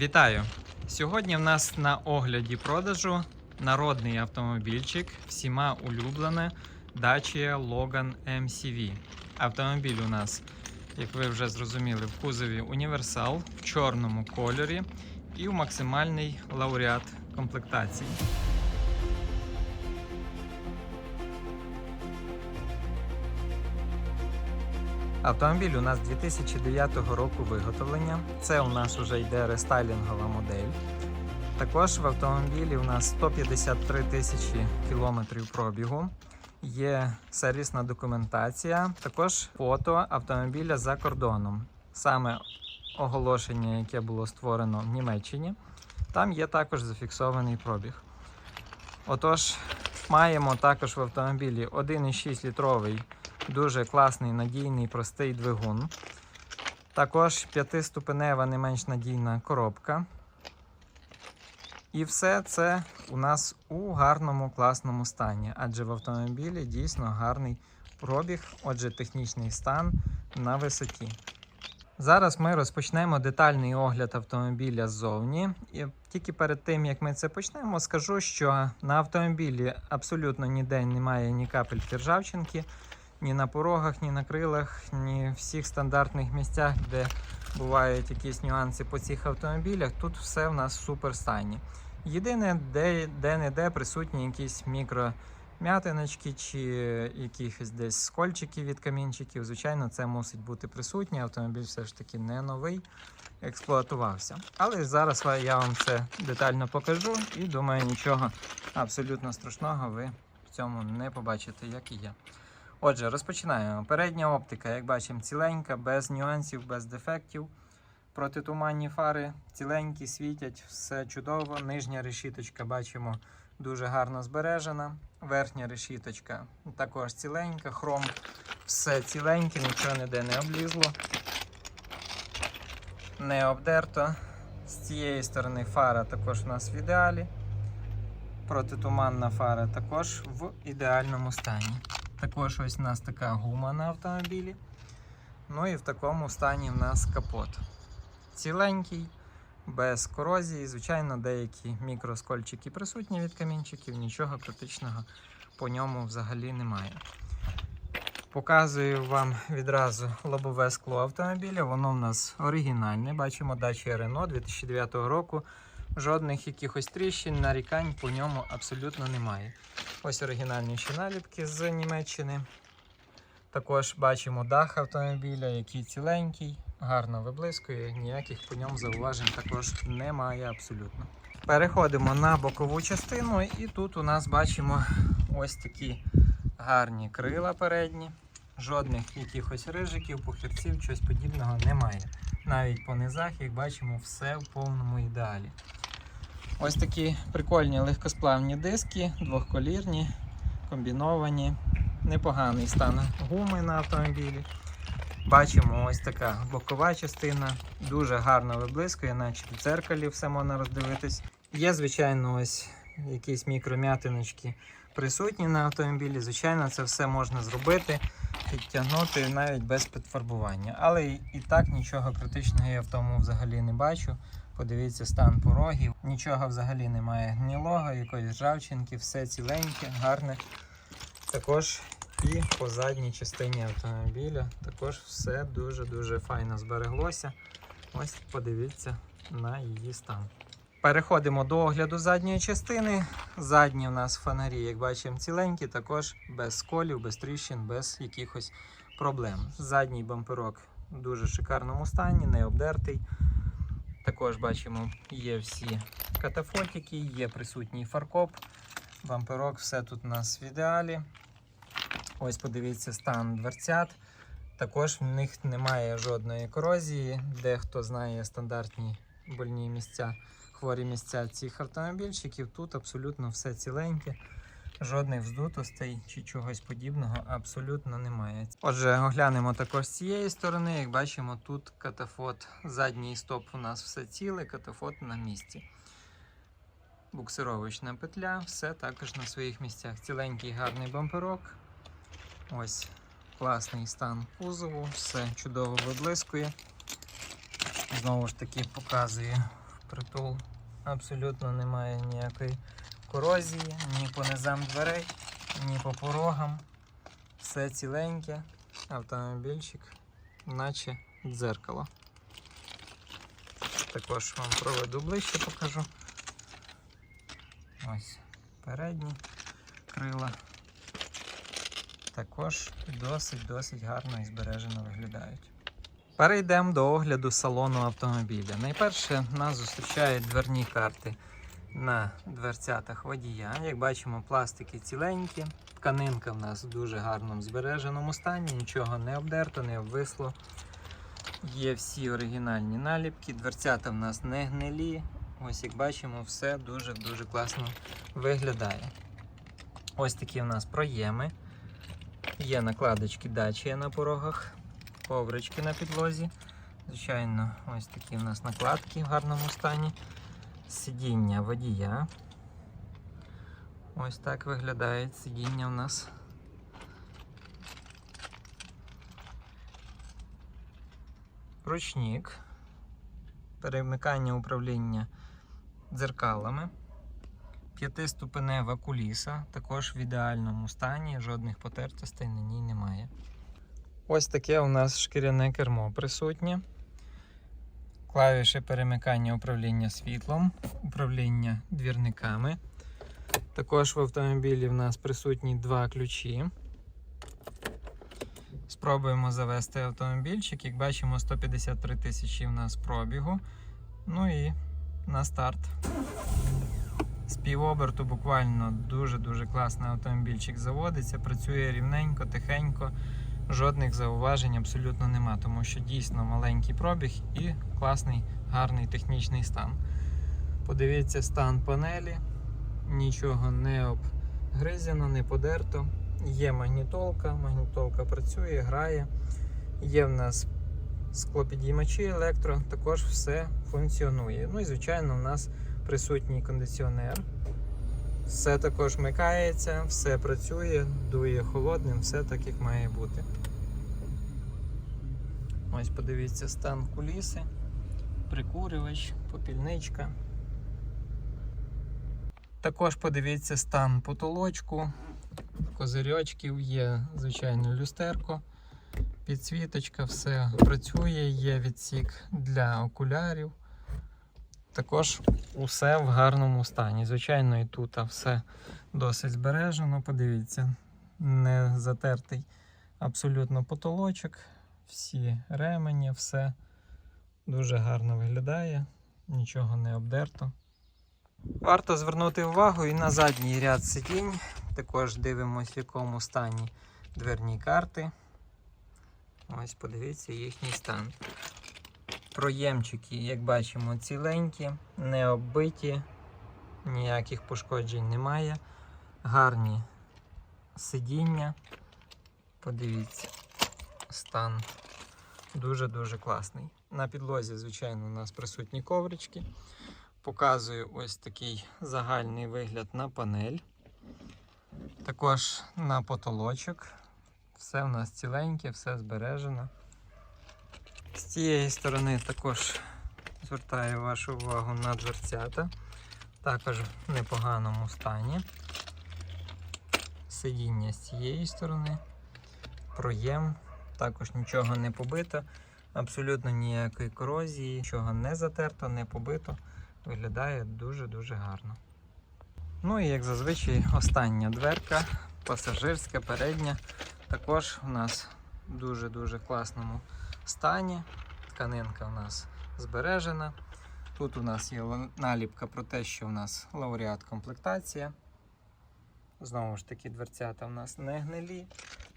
Вітаю! Сьогодні в нас на огляді продажу народний автомобільчик, всіма улюблене Dacia Logan MCV. Автомобіль у нас, як ви вже зрозуміли, в кузові універсал в чорному кольорі і в максимальний лауреат комплектації. Автомобіль у нас 2009 року виготовлення. Це у нас вже йде рестайлінгова модель. Також в автомобілі у нас 153 тисячі кілометрів пробігу. Є сервісна документація, також фото автомобіля за кордоном. Саме оголошення, яке було створено в Німеччині, там є також зафіксований пробіг. Отож, маємо також в автомобілі 1,6 літровий Дуже класний, надійний, простий двигун. Також п'ятиступенева не менш надійна коробка. І все це у нас у гарному класному стані, адже в автомобілі дійсно гарний пробіг, отже, технічний стан на висоті. Зараз ми розпочнемо детальний огляд автомобіля ззовні. І тільки перед тим, як ми це почнемо, скажу, що на автомобілі абсолютно ніде немає ні капельки ржавчинки ні на порогах, ні на крилах, ні в всіх стандартних місцях, де бувають якісь нюанси по цих автомобілях. Тут все в нас в. Єдине, де, де присутні якісь мікром'ятиночки чи якихось десь скольчики від камінчиків. Звичайно, це мусить бути присутнє. Автомобіль все ж таки не новий, експлуатувався. Але зараз я вам це детально покажу і думаю, нічого абсолютно страшного ви в цьому не побачите, як і я. Отже, розпочинаємо. Передня оптика, як бачимо, ціленька, без нюансів, без дефектів. Протитуманні фари ціленькі, світять, все чудово. Нижня решіточка, бачимо, дуже гарно збережена. Верхня решіточка також ціленька, хром, все ціленьке, нічого ніде не облізло, не обдерто. З цієї сторони фара також у нас в ідеалі. Протитуманна фара також в ідеальному стані. Також ось у нас така гума на автомобілі. Ну і в такому стані в нас капот. Ціленький, без корозії. Звичайно, деякі мікроскольчики присутні від камінчиків, нічого критичного по ньому взагалі немає. Показую вам відразу лобове скло автомобіля. Воно в нас оригінальне. Бачимо Dacia Renault 2009 року. Жодних якихось тріщин, нарікань по ньому абсолютно немає. Ось оригінальні ще наліпки з Німеччини. Також бачимо дах автомобіля, який ціленький, гарно виблискує, ніяких по ньому зауважень також немає абсолютно. Переходимо на бокову частину, і тут у нас бачимо ось такі гарні крила передні. Жодних якихось рижиків, похирців, чогось подібного немає. Навіть по низах, як бачимо, все в повному ідеалі. Ось такі прикольні легкосплавні диски, двохколірні, комбіновані, непоганий стан гуми на автомобілі. Бачимо ось така бокова частина, дуже гарно виблискує, наче в дзеркалі все можна роздивитись. Є, звичайно, ось якісь мікром'ятиночки присутні на автомобілі. Звичайно, це все можна зробити, підтягнути навіть без підфарбування. Але і так нічого критичного я в тому взагалі не бачу. Подивіться стан порогів. Нічого взагалі немає гнілого, якоїсь ржавчинки, все ціленьке, гарне. Також і по задній частині автомобіля також все дуже-дуже файно збереглося. Ось подивіться на її стан. Переходимо до огляду задньої частини. Задні у нас фонарі, як бачимо, ціленькі, також без сколів, без тріщин, без якихось проблем. Задній бамперок в дуже шикарному стані, не обдертий. Також бачимо, є всі катафотики, є присутній фаркоп, бамперок, все тут у нас в ідеалі. Ось подивіться стан дверцят. Також в них немає жодної корозії. Дехто знає стандартні больні місця, хворі місця цих автомобільчиків. Тут абсолютно все ціленьке. Жодних вздутостей чи чогось подібного абсолютно немає. Отже, оглянемо також з цієї сторони. Як бачимо, тут катафот, задній стоп у нас все ціле, катафот на місці. Буксировочна петля, все також на своїх місцях. Ціленький гарний бамперок. Ось класний стан кузову, все чудово виблискує. Знову ж таки показує Притул абсолютно немає ніякої корозії, ні по низам дверей, ні по порогам. Все ціленьке. Автомобільчик, наче дзеркало. Також вам проведу ближче покажу. Ось передні крила. Також досить-досить гарно і збережено виглядають. Перейдемо до огляду салону автомобіля. Найперше нас зустрічають дверні карти на дверцятах водія. Як бачимо, пластики ціленькі. Тканинка в нас в дуже гарному збереженому стані, нічого не обдерто, не обвисло. Є всі оригінальні наліпки, дверцята в нас не гнилі. Ось як бачимо, все дуже-дуже класно виглядає. Ось такі в нас проєми. Є накладочки дачі на порогах, коврички на підлозі. Звичайно, ось такі в нас накладки в гарному стані. Сидіння водія. Ось так виглядають сидіння у нас. Ручник. Перемикання управління дзеркалами. П'ятиступенева куліса, також в ідеальному стані, жодних потертостей на ній немає. Ось таке у нас шкіряне кермо присутнє. Клавіші перемикання управління світлом, управління двірниками. Також в автомобілі в нас присутні два ключі. Спробуємо завести автомобільчик. Як бачимо, 153 тисячі в нас пробігу. Ну і на старт. З півоберту буквально дуже-дуже класний автомобільчик заводиться, працює рівненько, тихенько, жодних зауважень абсолютно нема, тому що дійсно маленький пробіг і класний, гарний технічний стан. Подивіться стан панелі, нічого не обгризено, не подерто. Є магнітолка, магнітолка працює, грає. Є в нас склопідіймачі електро, також все функціонує. Ну і звичайно, в нас присутній кондиціонер. Все також вмикається, все працює, дує холодним, все так як має бути. Ось подивіться стан куліси, прикурювач, попільничка. Також подивіться стан потолочку, козирьочків, є, звичайно, люстерко, підсвіточка, все працює, є відсік для окулярів. Також усе в гарному стані. Звичайно, і тут все досить збережено. Подивіться, не затертий абсолютно потолочок, всі ремені, все дуже гарно виглядає, нічого не обдерто. Варто звернути увагу і на задній ряд сидінь. Також дивимося, в якому стані дверні карти. Ось подивіться їхній стан. Проємчики, як бачимо, ціленькі, не оббиті, ніяких пошкоджень немає. Гарні сидіння. Подивіться, стан дуже-дуже класний. На підлозі, звичайно, у нас присутні коврички. Показую ось такий загальний вигляд на панель. Також на потолочок. Все в нас ціленьке, все збережено. З цієї сторони також звертаю вашу увагу на дверцята. Також в непоганому стані. Сидіння з цієї сторони, проєм, також нічого не побито, абсолютно ніякої корозії, нічого не затерто, не побито. Виглядає дуже-дуже гарно. Ну і як зазвичай, остання дверка, пасажирська, передня. Також у нас в дуже-дуже класному стані. Тканинка у нас збережена. Тут у нас є наліпка про те, що у нас лауреат комплектація. Знову ж таки, дверцята у нас не гнилі,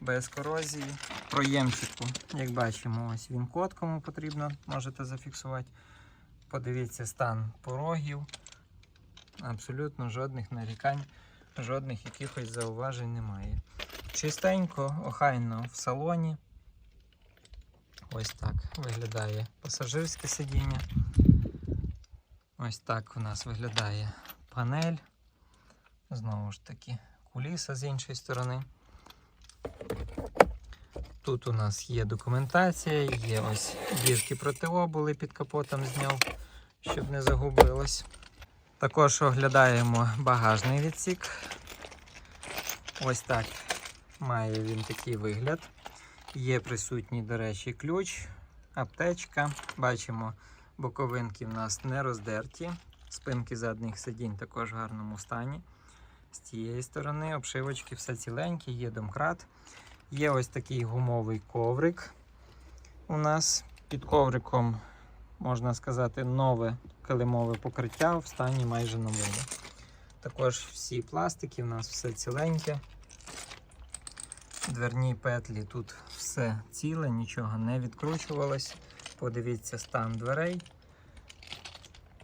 без корозії. Проємчику, як бачимо, ось він код, кому потрібно, можете зафіксувати. Подивіться стан порогів. Абсолютно жодних нарікань, жодних якихось зауважень немає. Чистенько, охайно в салоні. Ось так виглядає пасажирське сидіння. Ось так у нас виглядає панель. Знову ж таки, куліса з іншої сторони. Тут у нас є документація, є ось дірки проти обули під капотом зняв, щоб не загубилось. Також оглядаємо багажний відсік. Ось так має він такий вигляд. Є присутній, до речі, ключ, аптечка. Бачимо, боковинки в нас не роздерті. Спинки задніх сидінь також в гарному стані. З цієї сторони обшивочки все ціленькі, є домкрат. Є ось такий гумовий коврик. У нас під ковриком, можна сказати, нове килимове покриття в стані майже новому. Також всі пластики, у нас все ціленьке. Дверні петлі тут все ціле, нічого не відкручувалось. Подивіться стан дверей.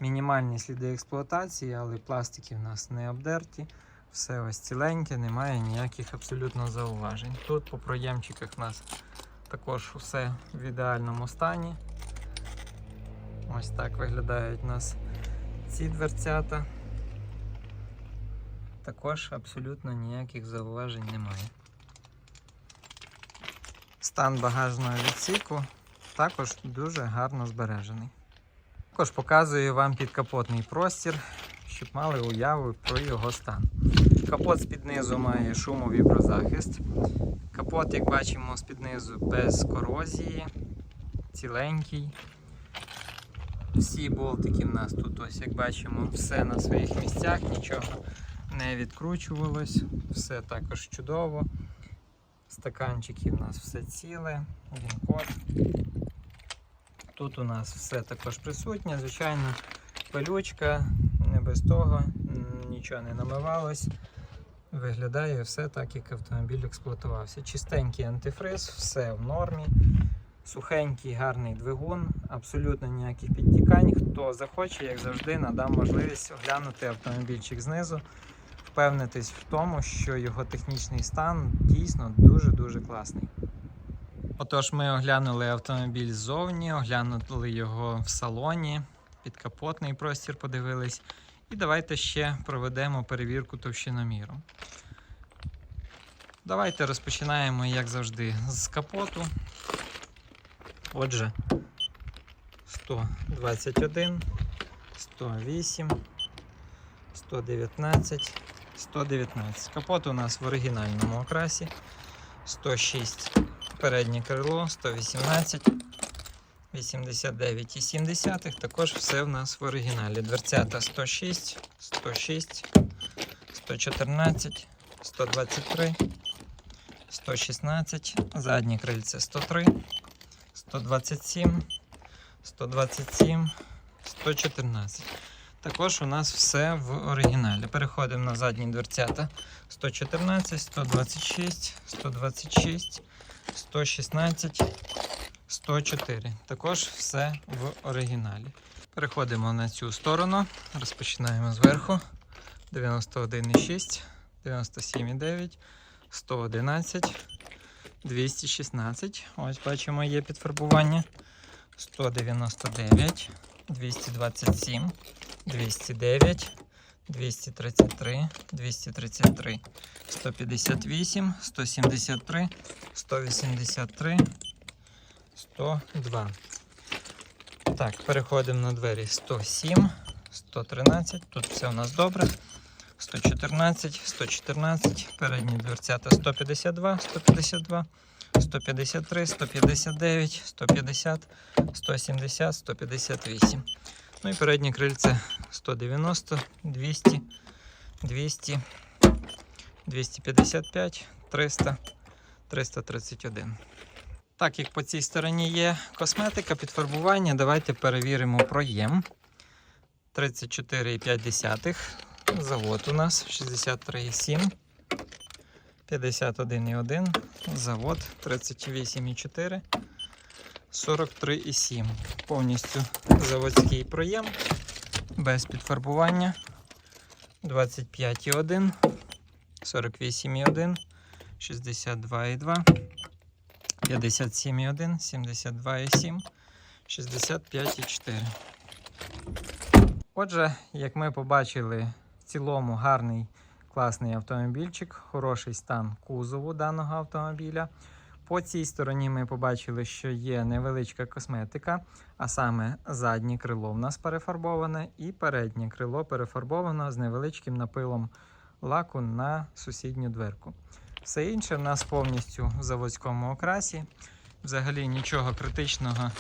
Мінімальні сліди експлуатації, але пластики в нас не обдерті. Все ось ціленьке, немає ніяких абсолютно зауважень. Тут по проємчиках у нас також все в ідеальному стані. Ось так виглядають у нас ці дверцята. Також абсолютно ніяких зауважень немає. Стан багажного відсіку також дуже гарно збережений. Також показую вам підкапотний простір, щоб мали уяву про його стан. Капот з-під низу має шумовіброзахист. Капот, як бачимо, з-під низу без корозії, ціленький. Всі болтики в нас тут, ось як бачимо, все на своїх місцях, нічого не відкручувалось, все також чудово. Стаканчики в нас все ціле, він код. Тут у нас все також присутнє, звичайно, пилючка, не без того, нічого не намивалось. Виглядає все так, як автомобіль експлуатувався. Чистенький антифриз, все в нормі. Сухенький, гарний двигун, абсолютно ніяких підтікань. Хто захоче, як завжди, надам можливість оглянути автомобільчик знизу, впевнитись в тому, що його технічний стан дійсно дуже-дуже класний. Отож, ми оглянули автомобіль ззовні, оглянули його в салоні, підкапотний простір подивились. І давайте ще проведемо перевірку товщиноміру. Давайте розпочинаємо, як завжди, з капоту. Отже, 121, 108, 119, 119. Капот у нас в оригінальному окрасі. 106 переднє крило, 118, 89,7. Також все в нас в оригіналі. Дверцята 106, 106, 114, 123, 116, заднє крильце 103, 127, 127, 114. Також у нас все в оригіналі. Переходимо на задні дверцята 114, 126, 126, 116, 104. Також все в оригіналі. Переходимо на цю сторону. Розпочинаємо зверху. 91,6, 97,9, 111, 216. Ось бачимо, є підфарбування. 199, 227, 209, 233, 233, 158, 173, 183, 102. Так, переходимо на двері 107, 113. Тут все у нас добре. 114, 114, передні дверцята 152, 152, 153, 159, 150, 170, 158. Ну і переднє крильце 190, 200, 200, 255, 300, 331. Так як по цій стороні є косметика, підфарбування, давайте перевіримо проєм. 34,5. Завод у нас 63,7. 51,1. Завод 38,4. 43,7. Повністю заводський проєм. Без підфарбування. 25,1. 48,1. 62,2. 57,1. 72,7. 65,4. Отже, як ми побачили, в цілому гарний класний автомобільчик, хороший стан кузову даного автомобіля. По цій стороні ми побачили, що є невеличка косметика, а саме заднє крило в нас перефарбоване, і переднє крило перефарбовано з невеличким напилом лаку на сусідню дверку. Все інше в нас повністю в заводському окрасі. Взагалі нічого критичного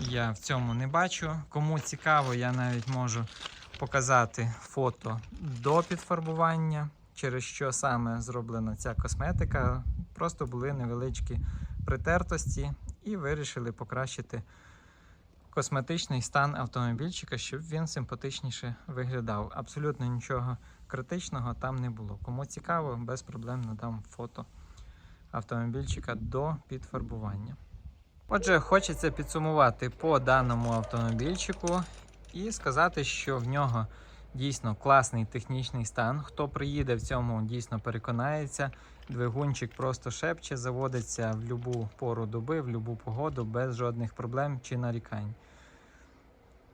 я в цьому не бачу. Кому цікаво, я навіть можу показати фото до підфарбування, через що саме зроблена ця косметика. Просто були невеличкі притертості і вирішили покращити косметичний стан автомобільчика, щоб він симпатичніше виглядав. Абсолютно нічого критичного там не було. Кому цікаво, без проблем надам фото автомобільчика до підфарбування. Отже, хочеться підсумувати по даному автомобільчику і сказати, що в нього дійсно класний технічний стан. Хто приїде в цьому, дійсно переконається. Двигунчик просто шепче, заводиться в будь-яку пору доби, в будь-яку погоду без жодних проблем чи нарікань.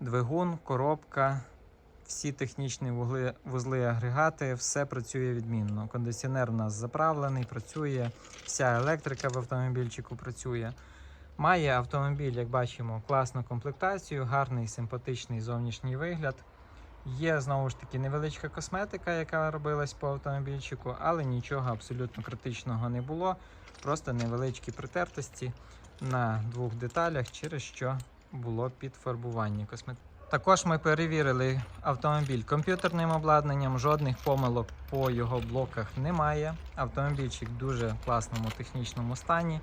Двигун, коробка, всі технічні вузли, вузли агрегати, все працює відмінно. Кондиціонер у нас заправлений, працює, вся електрика в автомобільчику працює. Має автомобіль, як бачимо, класну комплектацію, гарний симпатичний зовнішній вигляд. Є знову ж таки невеличка косметика, яка робилась по автомобільчику, але нічого абсолютно критичного не було. Просто невеличкі притертості на двох деталях, через що було підфарбування косметики. Також ми перевірили автомобіль комп'ютерним обладнанням, жодних помилок по його блоках немає. Автомобільчик в дуже класному технічному стані,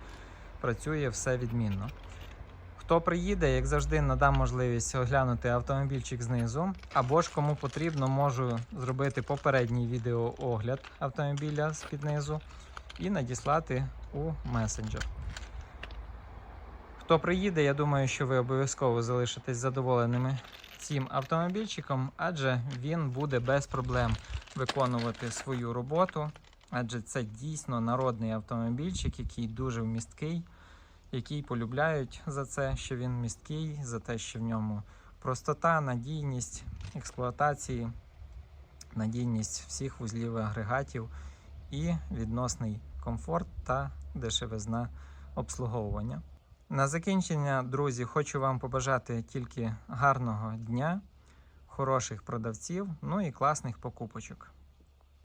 працює все відмінно. Хто приїде, як завжди, надам можливість оглянути автомобільчик знизу, або ж кому потрібно, можу зробити попередній відеоогляд автомобіля з під низу і надіслати у месенджер. Хто приїде, я думаю, що ви обов'язково залишитесь задоволеними цим автомобільчиком, адже він буде без проблем виконувати свою роботу. Адже це дійсно народний автомобільчик, який дуже вмісткий, який полюбляють за це, що він місткий, за те, що в ньому простота, надійність експлуатації, надійність всіх вузлів і агрегатів і відносний комфорт та дешевизна обслуговування. На закінчення, друзі, хочу вам побажати тільки гарного дня, хороших продавців, ну і класних покупочок.